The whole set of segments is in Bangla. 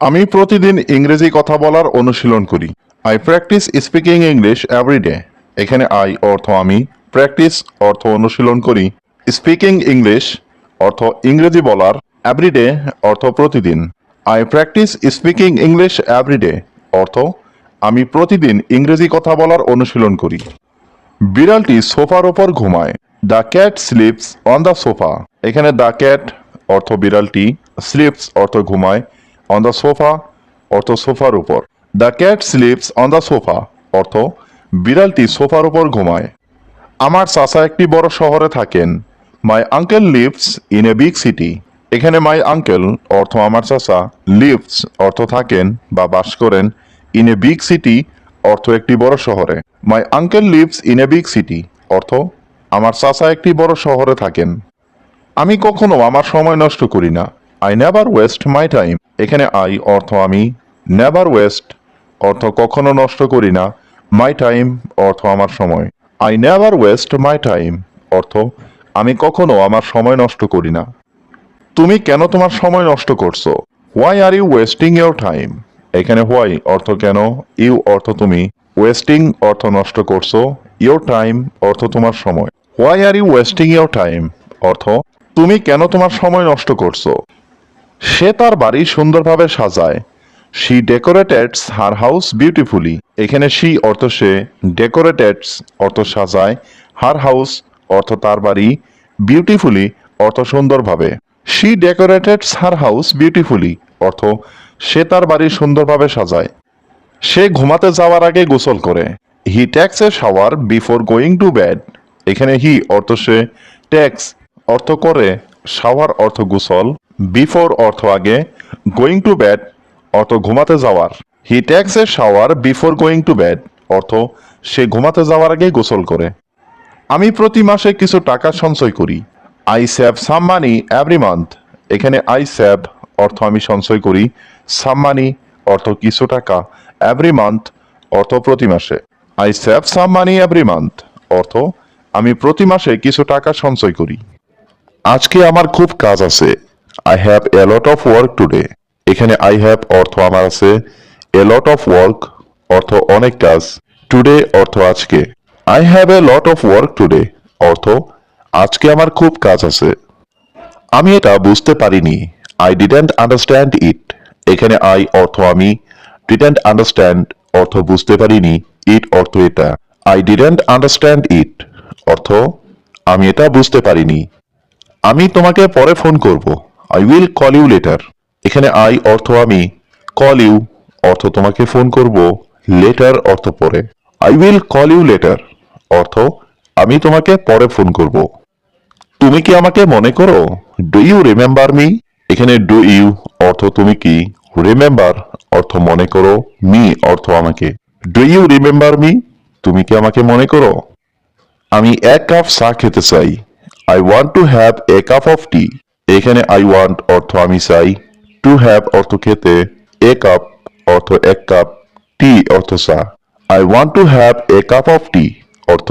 আমি প্রতিদিন ইংরেজি কথা বলার অনুশীলন করি। I practise speaking English everyday এখানে আই অর্থ আমি প্র্যাকটিস অর্থ অনুশীলন করি। স্পিকিং ইংলিশ অর্থ ইংরেজি বলার এভরিডে অর্থ প্রতিদিন। I practise speaking English everyday অর্থ, আমি প্রতিদিন ইংরেজি কথা বলার অনুশীলন করি। বিড়ালটি সোফার ওপর ঘুমায়। The cat sleeps on the sofa এখানে দ্য ক্যাট অর্থ বিড়ালটি স্লিপস অর্থ ঘুমায়। অন দ্য সোফা অর্থ সোফার উপর। The cat sleeps on the sofa অর্থ বিড়ালটি সোফার উপর ঘুমায়। আমার চাচা একটি বড় শহরে থাকেন। My uncle lives in a big city এখানে মাই আঙ্কেল অর্থ আমার চাচা লিভস অর্থ থাকেন বা বাস করেন ইন এ বিগ সিটি অর্থ একটি বড় শহরে। My uncle lives in a big city অর্থ আমার চাচা একটি বড় শহরে থাকেন। আমি কখনো আমার সময় নষ্ট করি না। I never waste my time এখানে আই অর্থ আমি নেভার ওয়েস্ট অর্থ কখনো নষ্ট করি না। মাই টাইম অর্থ আমার সময়। I never waste my time অর্থ আমি কখনো আমার সময় নষ্ট করি না। তুমি কেন তোমার সময় নষ্ট করছ? Why are you wasting your time এখানে হোয়াই অর্থ কেন? ইউ অর্থ তুমি ওয়েস্টিং অর্থ নষ্ট করছ। ইউর টাইম অর্থ তোমার সময়। Why are you wasting your time অর্থ তুমি কেন তোমার সময় নষ্ট করছ? সে তার বাড়ি সুন্দরভাবে সাজায়। She decorates her house beautifully এখানে শি অর্থ সে ডেকোরেটেডস অর্থ সাজায়। হার হাউস অর্থ তার বাড়ি বিউটিফুলি অর্থ সুন্দরভাবে। She decorates her house beautifully অর্থ সে তার বাড়ি সুন্দরভাবে সাজায়। সে ঘুমাতে যাওয়ার আগে গোসল করে। He takes a shower before going to bed এখানে হি অর্থ সে ট্যাক্স অর্থ করে শাওয়ার অর্থ গোসল। বিফোর অর্থ আগে গোয়িং টু বেড অর্থ ঘুমাতে যাওয়ার। He takes a shower before going to bed অর্থ সে ঘুমাতে যাওয়ার আগে গোসল করে। আমি প্রতি মাসে কিছু টাকা সঞ্চয় করি। I save some money every month এখানে আই সেভ অর্থ আমি সঞ্চয় করি। সাম মানি অর্থ কিছু টাকা এভরি মান্থ অর্থ প্রতি মাসে। I save some money every month অর্থ আমি প্রতি মাসে কিছু টাকা সঞ্চয় করি। আজকে আমার খুব কাজ আছে। I have a lot of work today এখানে আই হ্যাভ অর্থ আমার আছে। এ লট অফ ওয়ার্ক অর্থ অনেক কাজ। টুডে অর্থ আজকে। I have a lot of work today অর্থ আজকে আমার খুব কাজ আছে। আমি এটা বুঝতে পারিনি। আই ডিডেন্ট আন্ডারস্ট্যান্ড ইট এখানে আই অর্থ আমি। ডিডেন্ট আন্ডারস্ট্যান্ড অর্থ বুঝতে পারিনি। ইট অর্থ এটা। আই ডিডেন্ট আন্ডারস্ট্যান্ড ইট অর্থ আমি এটা বুঝতে পারিনি। আমি তোমাকে পরে ফোন করব। I will call you later এখানে আই অর্থ আমি কল ইউ অর্থ তোমাকে ফোন করব লেটার অর্থ পরে। I will call you later অর্থ আমি তোমাকে পরে ফোন করব। তুমি কি আমাকে মনে করো? ডু ইউ রিমেম্বার মি এখানে ডু ইউ অর্থ তুমি কি? রিমেম্বার অর্থ মনে করো মি অর্থ আমাকে। ডু ইউ রিমেম্বার মি তুমি কি আমাকে মনে করো? আমি এক কাপ চা খেতে চাই। I want to have a cup of tea এখানে আই ওয়ান্ট অর্থ আমি চাই। টু হ্যাভ অর্থ খেতে এ কাপ অর্থ এক কাপ টি অর্থ চা। I want to have a cup of tea অর্থ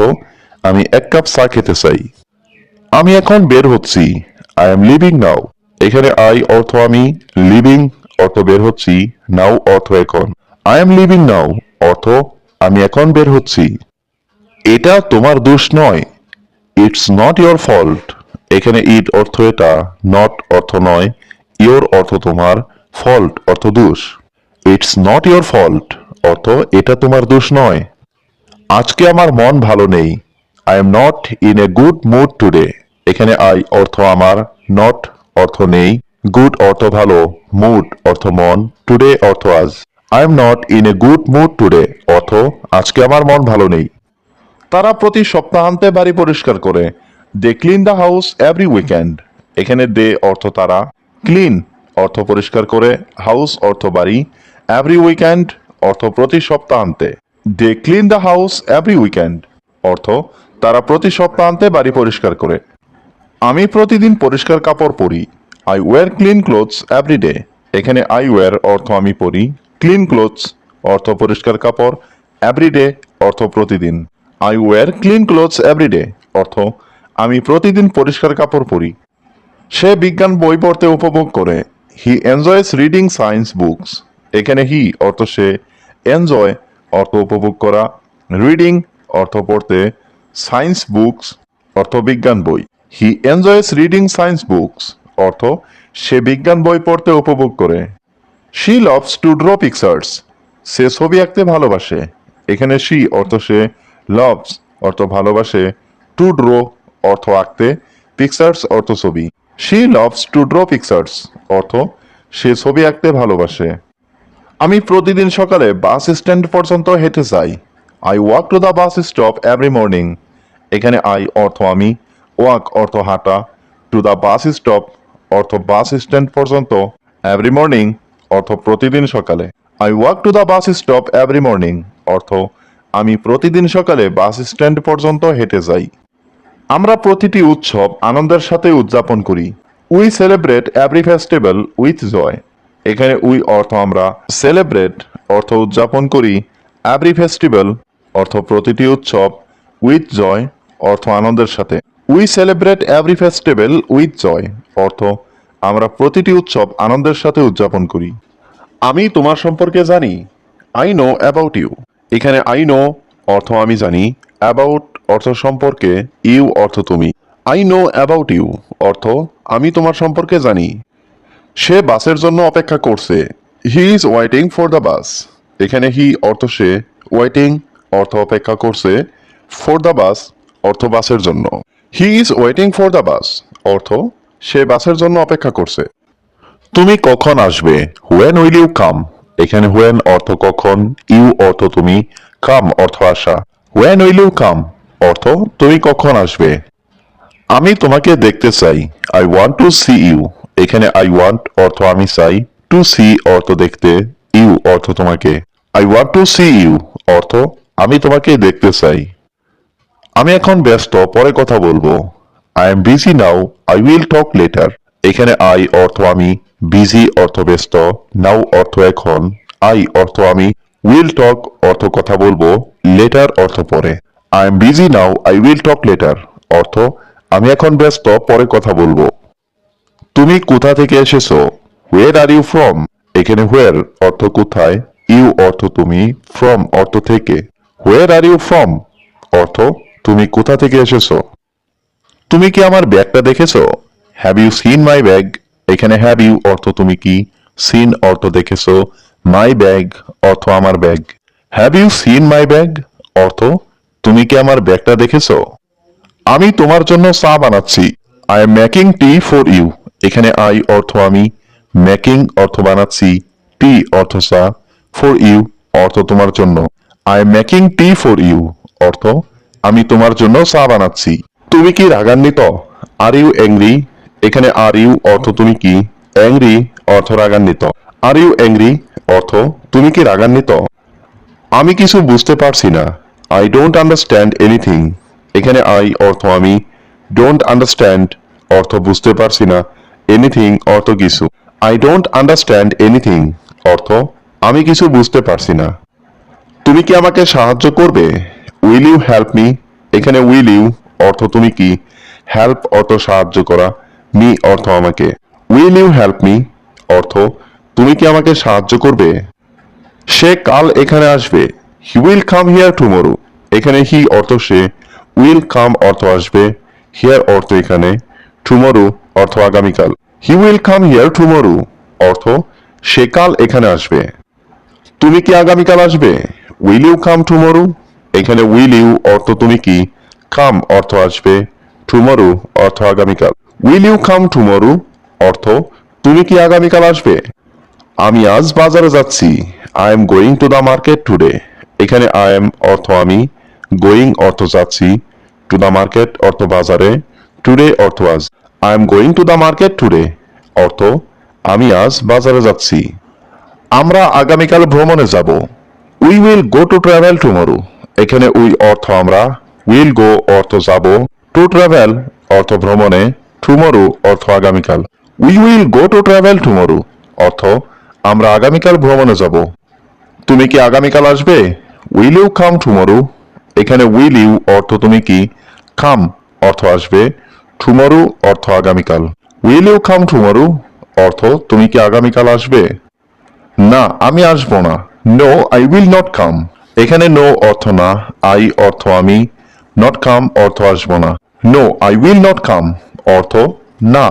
আমি এক কাপ চা খেতে চাই। আমি এখন বের হচ্ছি। আই এম লিভিং নাও এখানে আই অর্থ আমি লিভিং অর্থ বের হচ্ছি। নাও অর্থ এখন। আই এম লিভিং নাও অর্থ আমি এখন বের হচ্ছি। এটা তোমার দোষ নয়। ইটস নট ইয়োর ফল্ট এখানে ইট অর্থ এটা নট অর্থ নয় ইয়োর অর্থ তোমার ফল্ট অর্থ দোষ। ইটস নট ইয়োর ফল্ট অর্থ এটা তোমার দোষ নয়। আজকে আমার মন ভালো নেই। I am not in a good mood today এখানে আই অর্থ আমার নট অর্থ নেই। গুড অর্থ ভালো মুড অর্থ মন টুডে অর্থ আজ। I am not in a good mood today অর্থ আজকে আমার মন ভালো নেই। তারা প্রতি সপ্তাহান্তে বাড়ি পরিষ্কার করে। They clean the house every weekend এখানে দে অর্থ তারা ক্লিন অর্থ পরিষ্কার করে হাউস অর্থ বাড়ি এভরি উইকেন্ড অর্থ প্রতি সপ্তাহান্তে they clean the house every weekend অর্থ তারা প্রতি সপ্তাহান্তে বাড়ি পরিষ্কার করে। আমি প্রতিদিন পরিষ্কার কাপড় পরি I wear clean clothes every day এখানে আই ওয়্যার অর্থ আমি পরি ক্লিন ক্লোথস অর্থ পরিষ্কার কাপড় এভরি ডে অর্থ প্রতিদিন। I wear clean clothes every day অর্থ আমি প্রতিদিন পরিষ্কার কাপড় পরি। সে বিজ্ঞান বই পড়তে উপভোগ করে। He enjoys reading science books এখানে হি অর্থ সে। এনজয় অর্থ উপভোগ করা। রিডিং অর্থ পড়তে। সায়েন্স বুকস অর্থ বিজ্ঞান বই। He enjoys reading science books অর্থ সে বিজ্ঞান বই পড়তে উপভোগ করে। She loves to draw pictures সে ছবি আঁকতে ভালোবাসে। এখানে শি অর্থ সে লভস অর্থ ভালোবাসে। টু ড্র অর্থ আঁকতে পিকচার্স অর্থ ছবি। She loves to draw pictures অর্থ সে ছবি আঁকতে ভালোবাসে। আমি প্রতিদিন সকালে বাস স্ট্যান্ড পর্যন্ত হেঁটে যাই। I walk to the bus stop every morning এখানে আই অর্থ আমি ওয়াক অর্থ হাঁটা। টু দ্য বাস স্টপ অর্থ বাস স্ট্যান্ড পর্যন্ত এভরি মর্নিং অর্থ প্রতিদিন সকালে। I walk to the bus stop every morning অর্থ আমি প্রতিদিন সকালে বাস স্ট্যান্ড পর্যন্ত হেঁটে যাই। আমরা প্রতিটি উৎসব আনন্দের সাথে উদযাপন করি। We celebrate every festival with joy এখানে উই অর্থ আমরা সেলিব্রেট অর্থ উদযাপন করি। এভরি ফেস্টিভ্যাল অর্থ প্রতিটি উৎসব উইথ জয় অর্থ আনন্দের সাথে। We celebrate every festival with joy অর্থ আমরা প্রতিটি উৎসব আনন্দের সাথে উদযাপন করি। আমি তোমার সম্পর্কে জানি। আই নো অ্যাবাউট ইউ এখানে আই নো অর্থ আমি জানি। অ্যাবাউট অর্থ সম্পর্কে ইউ অর্থ তুমি। আই নো অ্যাবাউট ইউ অর্থ, আমি তোমার সম্পর্কে জানি। সে বাসের জন্য অপেক্ষা করছে। He is waiting for the bus এখানে হি অর্থ সে ওয়েটিং অর্থ অপেক্ষা করছে ফর দ্য বাস অর্থ বাসের জন্য। He is waiting for the bus অর্থ, সে বাসের জন্য অপেক্ষা করছে। তুমি কখন আসবে? হোয়েন উইল ইউ কাম এখানে হোয়েন অর্থ কখন, ইউ অর্থ তুমি কাম অর্থ আসা। হোয়েন উইল ইউ কাম অর্থ তুমি কখন আসবে? আমি তোমাকে দেখতে চাই। I want to see you এখানে আই ওয়ান্ট অর্থ আমি চাই। টু সি অর্থ দেখতে ইউ অর্থ তোমাকে। I want to see you অর্থ আমি তোমাকে দেখতে চাই। আমি এখন ব্যস্ত, পরে কথা বলব। I am busy now I will talk later এখানে আই অর্থ আমি। বিজি অর্থ ব্যস্ত। নাও অর্থ এখন। আই অর্থ আমি। উইল টক অর্থ কথা বলব। লেটার অর্থ পরে। I am busy now I will talk later অর্থ, আমি এখন ব্যস্ত, পরে কথা বলব। তুমি কোথা থেকে এসেছ? হোয়ের আর ইউ ফ্রম এখানে হোয়ার অর্থ কোথায়? ইউ অর্থ তুমি ফ্রম অর্থ থেকে। হোয়ার আর ইউ ফ্রম অর্থ, তুমি কোথা থেকে এসেছ? তুমি কি আমার ব্যাগটা দেখেছ? Have you seen my bag এখানে হ্যাভ ইউ অর্থ তুমি কি? সিন অর্থ দেখেছ? মাই ব্যাগ অর্থ আমার bag have you seen my bag অর্থ তুমি কি আমার ব্যাগটা দেখেছ? আমি তোমার জন্য চা বানাচ্ছি। I am making tea for you এখানে আই অর্থ আমি মেকিং অর্থ বানাচ্ছি। টি অর্থ চা ফর ইউ অর্থ তোমার জন্য। I am making tea for you অর্থ আমি তোমার জন্য চা বানাচ্ছি। তুমি কি রাগান্বিত? আর ইউ অ্যাংরি এখানে আর ইউ অর্থ তুমি কি? অ্যাংরি অর্থ রাগান্বিত। আর ইউ অ্যাংরি অর্থ তুমি কি রাগান্বিত? আমি কিছু বুঝতে পারছি না। আই ডোন্ট আন্ডারস্ট্যান্ড এনিথিং এখানে আই অর্থ আমি। ডোন্ট আন্ডারস্ট্যান্ড অর্থ বুঝতে পারছি না। এনিথিং অর্থ কিছু। আই ডোন্ট আন্ডারস্ট্যান্ড এনিথিং অর্থ আমি কিছু বুঝতে পারছি না। তুমি কি আমাকে সাহায্য করবে? উইল ইউ হেল্প মি এখানে উইল ইউ অর্থ তুমি কি? হেল্প অর্থ সাহায্য করা। মি অর্থ আমাকে। উইল ইউ হেল্প মি অর্থ তুমি কি আমাকে সাহায্য করবে? সে কাল এখানে আসবে। He will come here tomorrow এখানে হি অর্থ সে উইল কাম অর্থ আসবে। হিয়ার অর্থ এখানে। টুমোরো অর্থ আগামীকাল। He will come here tomorrow অর্থ সে কাল এখানে আসবে। তুমি কি আগামীকাল আসবে? উইল ইউ কাম টুমোরো এখানে উইল ইউ অর্থ তুমি কি? কাম অর্থ আসবে। টুমোরো অর্থ আগামীকাল। উইল ইউ কাম টুমোরো অর্থ তুমি কি আগামীকাল আসবে? আমি আজ বাজারে যাচ্ছি। I am going to the market today এখানে আই এম অর্থ আমি গোয়িং অর্থ যাচ্ছি টু দ্য মার্কেট অর্থ বাজারে টুডে অর্থ আজ। I am going to the market today অর্থ আমি আজ বাজারে যাচ্ছি। আমরা আগামীকাল ভ্রমণে যাব। We will go to travel tomorrow এখানে উই অর্থ আমরা উইল গো অর্থ যাব। টু ট্রাভেল অর্থ ভ্রমণে টুমরো অর্থ আগামীকাল। We will go to travel tomorrow অর্থ আমরা আগামীকাল ভ্রমণে যাব। তুমি কি আগামীকাল আসবে? Will you come tomorrow. এখানে উইল ইউ অর্থ তুমি কি? কাম অর্থ আসবে। টুমরো অর্থ আগামীকাল। উইল ইউ কাম টুমরো অর্থ তুমি কি আগামীকাল আসবে? না, আমি আসব না। No I will not come এখানে নো অর্থ না আই অর্থ আমি। নট কাম অর্থ আসব না। No I will not come অর্থ না,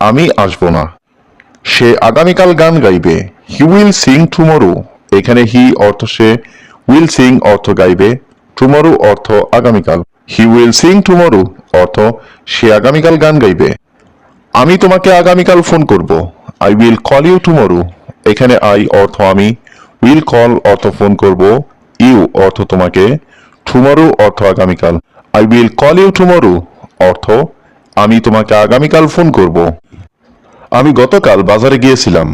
আমি আসব না। সে আগামীকাল গান গাইবে। হি উইল সিং টুমরো এখানে হি অর্থ সে উইল সিং অর্থ গাইবে টুমরো অর্থ আগামীকাল। হি উইল সিং টুমরো অর্থ সে আগামীকাল গান গাইবে। আমি তোমাকে আগামীকাল ফোন করব। I will call you tomorrow এখানে আই অর্থ আমি। উইল কল অর্থ ফোন করব। ইউ অর্থ তোমাকে। টুমরো অর্থ আগামীকাল। I will call you tomorrow অর্থ আমি তোমাকে আগামীকাল ফোন করব। আমি গতকাল বাজারে গিয়েছিলাম।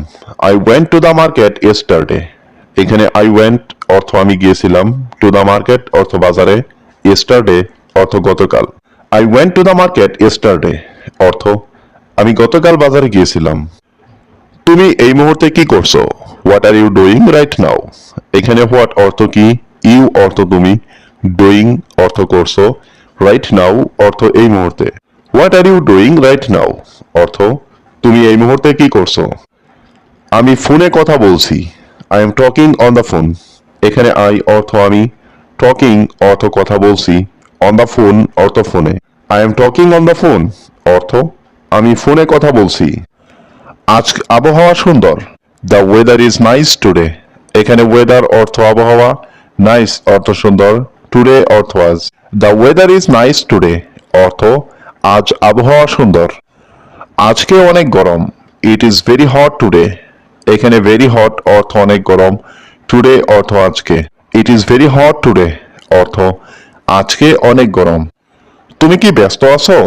I went to the market yesterday এখানে আই ওয়েন্ট অর্থ আমি গিয়েছিলাম টু দ্য মার্কেট অর্থ বাজারে ইয়েস্টারডে অর্থ গতকাল। I went to the market yesterday অর্থ আমি গতকাল বাজারে গিয়েছিলাম। তুমি এই মুহূর্তে কি করছ? What are you doing right now এখানে হোয়াট অর্থ কি? ইউ অর্থ তুমি ডুইং অর্থ করছ রাইট নাও অর্থ এই মুহূর্তে। What are you doing right now অর্থ তুমি এই মুহূর্তে কি করছ? আমি ফোনে কথা বলছি। I am talking on the phone এখানে আই অর্থ আমি। টকিং অর্থ কথা বলছি। অন দ্য ফোন অর্থ ফোনে I am talking on the phone অর্থ আমি ফোনে কথা বলছি। আজ আবহাওয়া সুন্দর। The weather is nice today এখানে ওয়েদার অর্থ আবহাওয়া। নাইস অর্থ সুন্দর। টুডে অর্থ আজ। The weather is nice today অর্থ আজ আবহাওয়া সুন্দর। আজকে অনেক গরম। It is very hot today এখানে ভেরি হট অর্থ অনেক গরম। টুডে অর্থ আজকে। It is very hot today অর্থ আজকে অনেক গরম। তুমি কি ব্যস্ত আছো?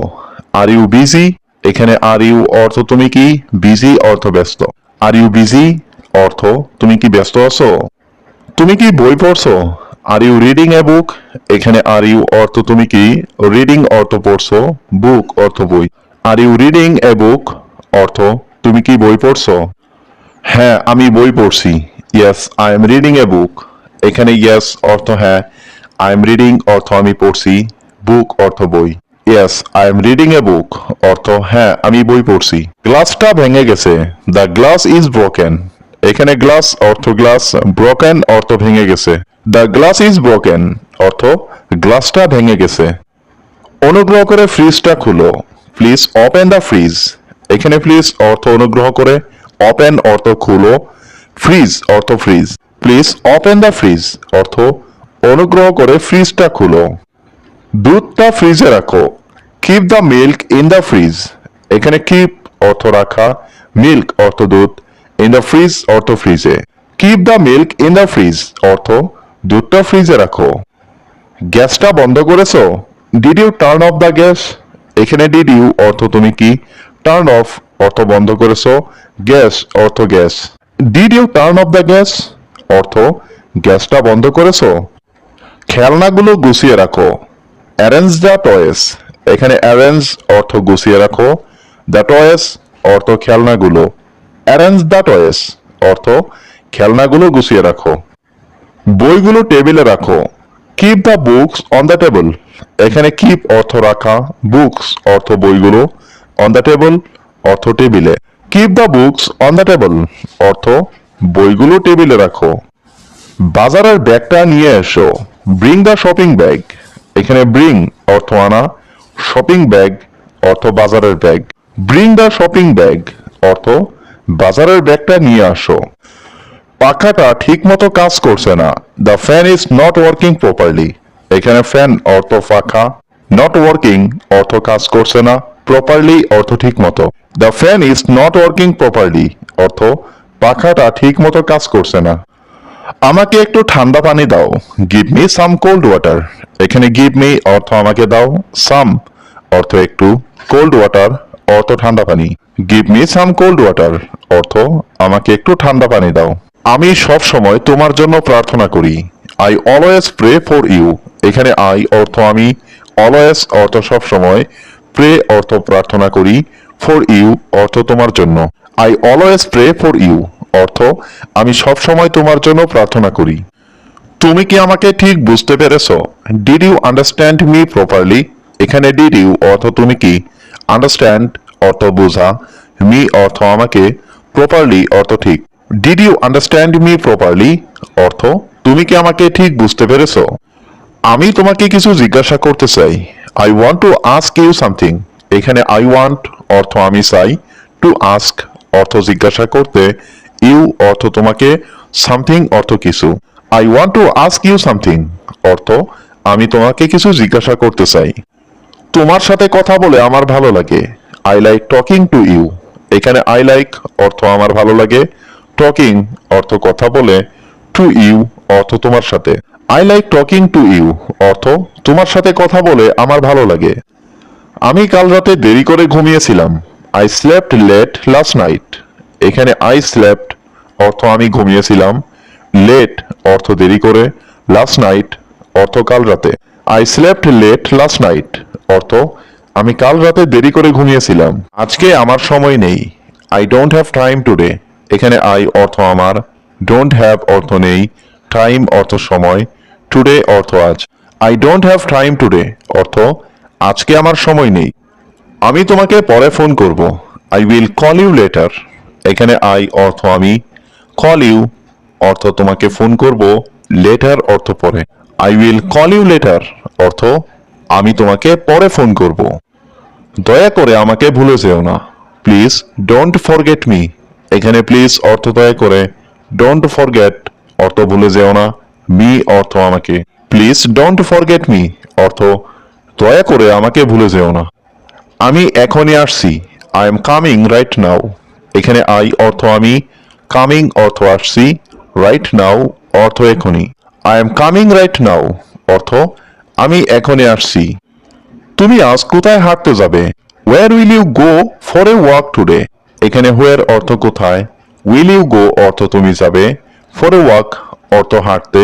আর ইউ বিজি এখানে আর ইউ অর্থ তুমি কি? বিজি অর্থ ব্যস্ত। আর ইউ বিজি অর্থ তুমি কি ব্যস্ত আছো? তুমি কি বই পড়ছো? Are you reading a book এখানে আর ইউ অর্থ তুমি কি? রিডিং অর্থ পড়ছো বুক অর্থ বই। Are you reading a book অর্থ তুমি কি বই পড়ছো? হ্যাঁ আমি বই পড়ছি। Yes I am reading a book এখানে ইয়েস অর্থ হ্যাঁ আই এম রিডিং অর্থ আমি পড়ছি। বুক অর্থ বই। Yes I am reading a book অর্থ হ্যাঁ আমি বই পড়ছি। গ্লাসটা ভেঙে গেছে। দ্য গ্লাস ইজ ব্রোকেন এখানে গ্লাস অর্থ গ্লাস ব্রোকেন অর্থ ভেঙে গেছে। দ্য গ্লাস ইজ ব্রোকেন অর্থ গ্লাসটা ভেঙে গেছে। অনুগ্রহ করে ফ্রিজটা খুলো। প্লিজ ওপেন দ্য ফ্রিজ এখানে প্লিজ অর্থ অনুগ্রহ করে ওপেন অর্থ খুলো ফ্রিজ অর্থ fridge please open the fridge অর্থ অনুগ্রহ করে ফ্রিজটা খুলো। দুধটা ফ্রিজে রাখো। Keep the milk in the fridge এখানে কিপ অর্থ রাখা মিল্ক অর্থ দুধ ইন দ্য ফ্রিজ অর্থ ফ্রিজে keep the milk in the fridge অর্থ দুধটা ফ্রিজে রাখো। গ্যাসটা বন্ধ করেছ? Did you turn off the gas এখানে ডিড ইউ অর্থ তুমি কি? টার্ন অফ অর্থ বন্ধ করেছ, গ্যাস, অর্থ gas. Did you turn off the gas অর্থ, গ্যাসটা বন্ধ করেছ? খেলনাগুলো গুছিয়ে রাখো। অ্যারেঞ্জ দ্য টয়েস এখানে অ্যারেঞ্জ অর্থ গুছিয়ে রাখো। দ্য টয়েস অর্থ খেলনাগুলো। অ্যারেঞ্জ দ্য টয়েস অর্থ, খেলনাগুলো গুছিয়ে রাখো। বইগুলো টেবিলে রাখো। Keep the books on the table এখানে কিপ অর্থ রাখা বুকস অর্থ বইগুলো অন দ্য টেবল অর্থ টেবিলে। Keep the books on the table অর্থ, বইগুলো টেবিলে রাখো। বাজারের ব্যাগটা নিয়ে এসো। ব্রিং দ্য শপিং ব্যাগ এখানে ব্রিং অর্থ আনা। শপিং ব্যাগ অর্থ বাজারের bag bring the shopping bag অর্থ, বাজারের ব্যাগটা নিয়ে আসো। পাখাটা ঠিক মতো কাজ করছে না। The fan is not working properly এখানে ফ্যান অর্থ পাখা। নট ওয়ার্কিং অর্থ কাজ করছে না। প্রপারলি অর্থ ঠিক মতো। The fan is not working properly অর্থ পাখাটা ঠিক মতো কাজ করছে না। আমাকে একটু ঠান্ডা পানি দাও give me some cold water এখানে গিভ মি অর্থ আমাকে দাও সাম অর্থ একটু কোল্ড ওয়াটার অর্থ ঠান্ডা পানি। Give me some cold water অর্থ আমাকে একটু ঠান্ডা পানি দাও। আমি সব সময় তোমার জন্য প্রার্থনা করি। I always pray for you এখানে আই অর্থ আমি অলওয়েজ অর্থ সব সময় প্রে অর্থ প্রার্থনা করি ফর ইউ অর্থ তোমার জন্য। I always pray for you অর্থ, আমি সব সময় তোমার জন্য প্রার্থনা করি। তুমি কি আমাকে ঠিক বুঝতে পেরেছ? Did you understand me properly এখানে ডিড ইউ অর্থ তুমি কি? আন্ডারস্ট্যান্ড অর্থ বোঝা। মি অর্থ আমাকে। প্রপারলি অর্থ ঠিক। Did you understand me properly অর্থ, তুমি কি আমাকে ঠিক বুঝতে পেরেছ? আমি তোমাকে কিছু জিজ্ঞাসা করতে চাই। I want to ask you something এখানে আই ওয়ান্ট অর্থ আমি চাই। টু আস্ক অর্থ জিজ্ঞাসা করতে ইউ অর্থ তোমাকে সামথিং অর্থ কিছু। I want to ask you something অর্থ আমি তোমাকে কিছু জিজ্ঞাসা করতে চাই। তোমার সাথে কথা বলে আমার ভালো লাগে। I like talking to you এখানে আই লাইক অর্থ আমার ভালো লাগে। টকিং অর্থ কথা বলে। টু ইউ অর্থ তোমার সাথে। I like talking to you অর্থ তোমার সাথে কথা বলে আমার ভালো লাগে। আমি কাল রাতে দেরি করে ঘুমিয়েছিলাম। I slept late last night এখানে আই স্লেপ্ট অর্থ আমি ঘুমিয়েছিলাম। লেট অর্থ দেরি করে। লাস্ট নাইট অর্থ কাল রাতে। I slept late last night অর্থ আমি কাল রাতে দেরি করে ঘুমিয়েছিলাম। আজকে আমার সময় নেই। I don't have time today এখানে আই অর্থ আমার। ডোন্ট হ্যাভ অর্থ নেই। টাইম অর্থ সময়। টুডে অর্থ আজ। I don't have time today অর্থ, আজকে আমার সময় নেই। আমি তোমাকে পরে ফোন করব। I will call you later এখানে আই অর্থ আমি কল ইউ অর্থ তোমাকে ফোন করব লেটার অর্থ পরে। I will call you later অর্থ, আমি তোমাকে পরে ফোন করব। দয়া করে আমাকে ভুলে যেও না। প্লিজ ডোন্ট ফরগেট মি এখানে প্লিজ অর্থ দয়া করে ডোন্ট ফরগেট অর্থ ভুলে যেও না। মি অর্থ আমাকে। প্লিজ ডোন্ট ফরগেট মি অর্থ, দয়া করে আমাকে ভুলে যেও না। আমি এখনই আসছি। I am coming right now এখানে আই অর্থ আমি কামিং অর্থ আসছি রাইট নাও অর্থ এখনই। I am coming right now অর্থ, আমি এখনই আসছি। তুমি আজ কোথায় হাঁটতে যাবে? Where will you go for a walk today এখানে হোয়ার অর্থ কোথায়? উইল ইউ গো অর্থ তুমি যাবে। ফর এ ওয়াক অর্থ হাঁটতে।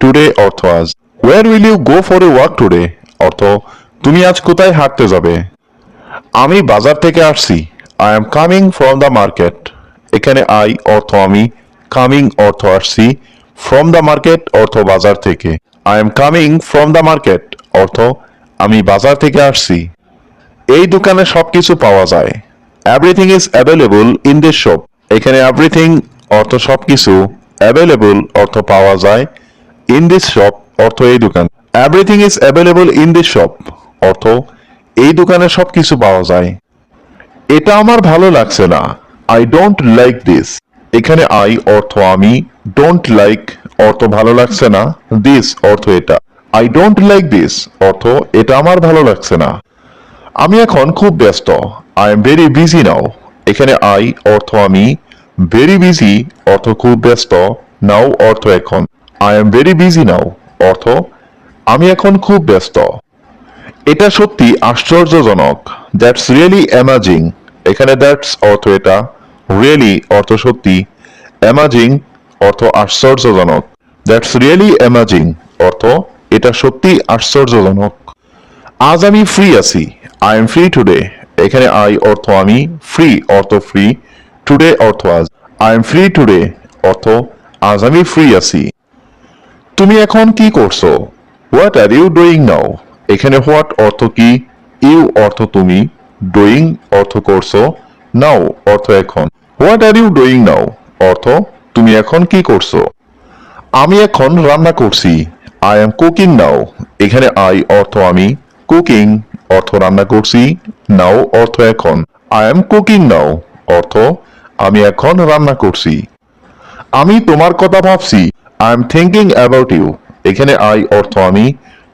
টুডে অর্থ আজ where will you go for a walk today অর্থ তুমি আজ কোথায় হাঁটতে যাবে? আমি বাজার থেকে আসছি। I am coming from the market এখানে আই অর্থ আমি কামিং অর্থ আসছি ফ্রম দ্য মার্কেট অর্থ বাজার থেকে। I am coming from the market অর্থ আমি বাজার থেকে আসছি। এই দোকানে সবকিছু পাওয়া যায়। Everything is available in this shop এখানে এভরিথিং অর্থ সবকিছু অ্যাভেলেবল অর্থ পাওয়া যায়। ইন দিস শপ অর্থ এই দোকান। Everything is available in this shop অর্থ এই দোকানে সবকিছু পাওয়া যায়। এটা আমার ভালো লাগছে না। আই ডোন্ট লাইক দিস এখানে আই অর্থ আমি ডোন্ট লাইক অর্থ ভালো লাগছে না। দিস অর্থ এটা। আই ডোন্ট লাইক দিস অর্থ এটা আমার ভালো লাগছে না। আমি এখন খুব ব্যস্ত। I am very busy now এখানে আই অর্থ আমি ভেরি বিজি অর্থ খুব ব্যস্ত। নাও অর্থ এখন। I am very busy now অর্থ, আমি এখন খুব ব্যস্ত। এটা সত্যি আশ্চর্যজনক। দ্যাটস রিয়েলি অ্যামাজিং এখানে দ্যাটস অর্থ এটা। রিয়েলি অর্থ সত্যি। অ্যামাজিং অর্থ আশ্চর্যজনক। দ্যাটস রিয়েলি অ্যামাজিং অর্থ, এটা সত্যি আশ্চর্যজনক। আজ আমি ফ্রি আছি। আই এম ফ্রি টুডে এখানে আই অর্থ আমি ফ্রি অর্থ ফ্রি টুডে অর্থ আজ। আই এম ফ্রি টুডে অর্থ, আজ আমি ফ্রি আছি। তুমি এখন কি করছ? What are you doing now এখানে হোয়াট অর্থ কি? ইউ অর্থ তুমি। ডুইং অর্থ করছ। নাও অর্থ এখন। What are you doing now অর্থ, তুমি এখন কি করছ? আমি এখন রান্না করছি। আই এম কুকিং নাও এখানে আই অর্থ আমি। কুকিং অর্থ রান্না করছি। নাও অর্থ এখন। আই এম কুকিং নাও অর্থ, আমি এখন রান্না করছি। আমি তোমার কথা ভাবছি। I am thinking about you এখানে আই অর্থ আমি।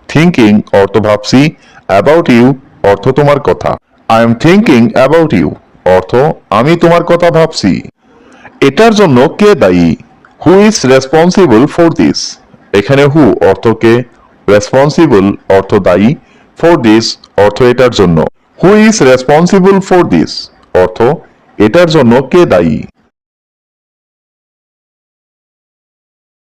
থিঙ্কিং অর্থ ভাবছি। অ্যাবাউট ইউ অর্থ তোমার কথা। I am thinking about you অর্থ আমি তোমার কথা ভাবছি। এটার জন্য কে দায়ী? Who is responsible for this এখানে হু অর্থ কে? রেসপন্সিবল অর্থ দায়ী। ফর দিস অর্থ এটার জন্য। Who is responsible for this অর্থ এটার জন্য কে দায়ী?